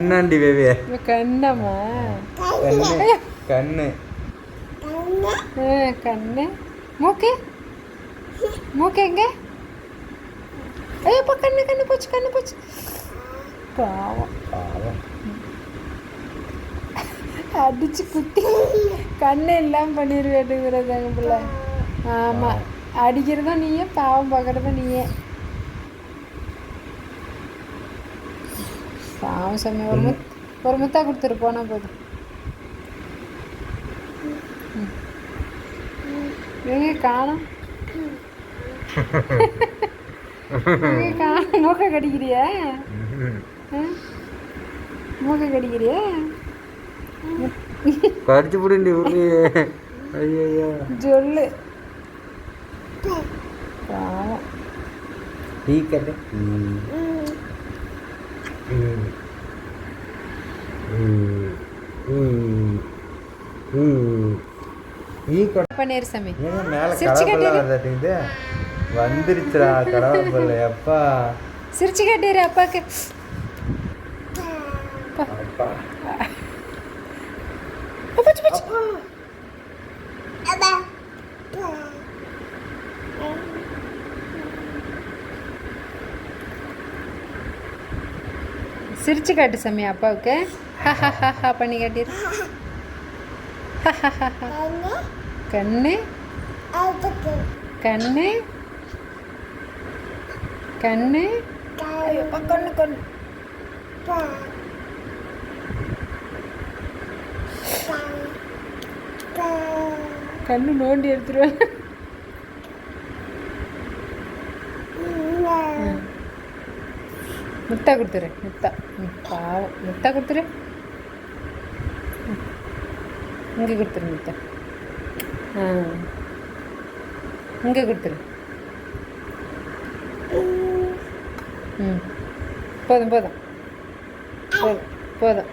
கண்ணாண்டி baby. Kannamma? கண்ணு கண்ணு. கண்ணு. மூக்கு? மூக்கு எங்க? ஐயப்பா கண்ணு கண்ணு போச்சு கண்ணு போச்சு. பாவம். பாவம். அடிச்சு குத்தி கண்ணு எல்லாம் பண்ணிடுவேட்டுங்கிறதாங்க பிள்ளை. ஆமாம் அடிக்கிறதும் நீயே பாவம் பார்க்குறதும் நீயே. பாவம் சாமி ஒரு முத் ஒரு முத்தா கொடுத்துரு போனா போதும். எங்க காணோம். மூக்க கடிக்கிறியா? மூக்க கடிக்கிறியா? கடிச்சு பிடிண்டி உருளி ஐயோ சொல்லு பாவம். டீ கட்டு ம். ம். ம். ம். ம். டீ கட்டு பன்னீர் சாமி ஏங்க மேலே சிரிச்சு கடவுள் கட்டிரு. வருதாட்டிங்குது வந்துருச்சுடா கடவுள் அப்பா சிரிச்சு கேட்டீரு அப்பாக்கு. அப்பா போச்சு போச்சு சிரிச்சு காட்டு சாமி அப்பாவுக்கு. ஹா பண்ணி காட்டிரு. கண்ணு. கண்ணு. கண்ணு. கண்ணு. கண்ணு. கண்ணு நோண்டி எடுத்துருவேன். முட்டை கொடுத்துரு முத்தா ம், பாவம். முட்டை கொடுத்துரு. இங்கே கொடுத்துரு முட்டை. ஆ. இங்கே கொடுத்துரு. ம். போதும் போதும். போதும் போதும்.